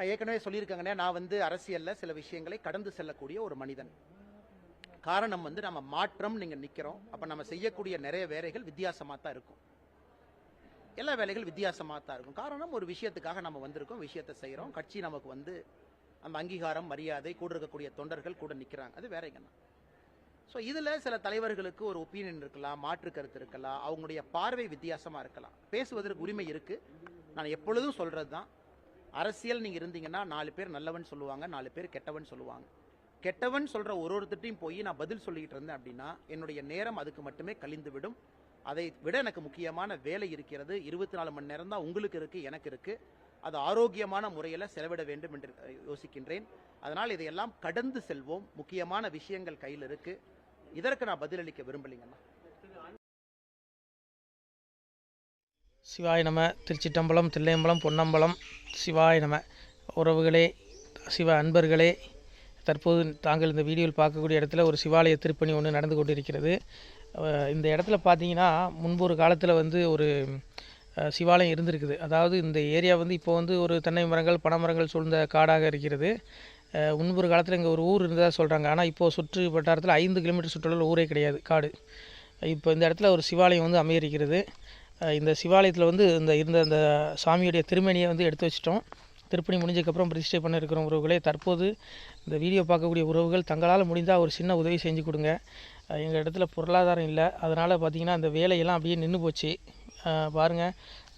நான் ஏற்கனவே சொல்லியிருக்கேங்கண்ணே நான் வந்து அரசியலில் சில விஷயங்களை கடந்து செல்லக்கூடிய ஒரு மனிதன். காரணம் வந்து நம்ம மாற்றம் நீங்கள் நிற்கிறோம் அப்போ நம்ம செய்யக்கூடிய நிறைய வேலைகள் வித்தியாசமாக தான் இருக்கும். எல்லா வேலைகள் வித்தியாசமாக தான் இருக்கும். காரணம் ஒரு விஷயத்துக்காக நம்ம வந்திருக்கோம் விஷயத்தை செய்கிறோம் கட்சி நமக்கு வந்து அந்த அங்கீகாரம் மரியாதை கூட இருக்கக்கூடிய தொண்டர்கள் கூட நிற்கிறாங்க அது வேறங்கண்ணா ஸோ இதில் சில தலைவர்களுக்கு ஒரு ஒப்பீனியன் இருக்கலாம் மாற்று கருத்து இருக்கலாம் அவங்களுடைய பார்வை வித்தியாசமாக இருக்கலாம். பேசுவதற்கு உரிமை இருக்குது நான் எப்பொழுதும் சொல்கிறது தான் அரசியல் நீங்கள் இருந்தீங்கன்னா நாலு பேர் நல்லவன் சொல்லுவாங்க நாலு பேர் கெட்டவன் சொல்லுவாங்க. கெட்டவன் சொல்கிற ஒரு ஒருத்திட்டையும் போய் நான் பதில் சொல்லிக்கிட்டு இருந்தேன் அப்படின்னா என்னுடைய நேரம் அதுக்கு மட்டுமே கழிந்து விடும் அதை விட எனக்கு முக்கியமான வேலை இருக்கிறது இருபத்தி நாலு மணி நேரம் தான் உங்களுக்கு இருக்குது எனக்கு இருக்குது அது ஆரோக்கியமான முறையில் செலவிட வேண்டும் என்று யோசிக்கின்றேன். அதனால் இதையெல்லாம் கடந்து செல்வோம். முக்கியமான விஷயங்கள் கையில் இருக்குது இதற்கு நான் பதிலளிக்க விரும்பலைங்கண்ணா சிவாய நம. திருச்சிட்டம்பலம் தில்லையம்பலம் பொன்னம்பலம். சிவாய நம. உறவுகளே சிவ அன்பர்களே தற்போது தாங்கள் இந்த வீடியோவில் பார்க்கக்கூடிய இடத்துல ஒரு சிவாலய திருப்பணி ஒன்று நடந்து கொண்டிருக்கிறது. இந்த இடத்துல பார்த்தீங்கன்னா முன்பு ஒரு காலத்தில் வந்து ஒரு சிவாலயம் இருந்திருக்குது. அதாவது இந்த ஏரியா வந்து இப்போ வந்து ஒரு தென்னை மரங்கள் பனை மரங்கள் சூழ்ந்த காடாக இருக்கிறது. முன்பொரு முன்பு ஒரு காலத்தில் இங்கே ஒரு ஊர் இருந்ததாக சொல்கிறாங்க ஆனால் இப்போது சுற்று வட்டாரத்தில் ஐந்து கிலோமீட்டர் சுற்றுலா ஊரே கிடையாது காடு. இப்போ இந்த இடத்துல ஒரு சிவாலயம் வந்து அமையிருக்கிறது இந்த சிவாலயத்தில் வந்து இந்த இருந்த அந்த சாமியுடைய திருமணியை வந்து எடுத்து வச்சிட்டோம். திருப்பணி முடிஞ்சதுக்கப்புறம் பிரதிஷ்டை பண்ண இருக்கிற உறவுகளே தற்போது இந்த வீடியோ பார்க்கக்கூடிய உறவுகள் தங்களால் முடிந்தால் ஒரு சின்ன உதவி செஞ்சு கொடுங்க. எங்கள் இடத்துல பொருளாதாரம் இல்லை. அதனால் பார்த்திங்கன்னா அந்த வேலையெல்லாம் அப்படியே நின்று போச்சு. பாருங்கள்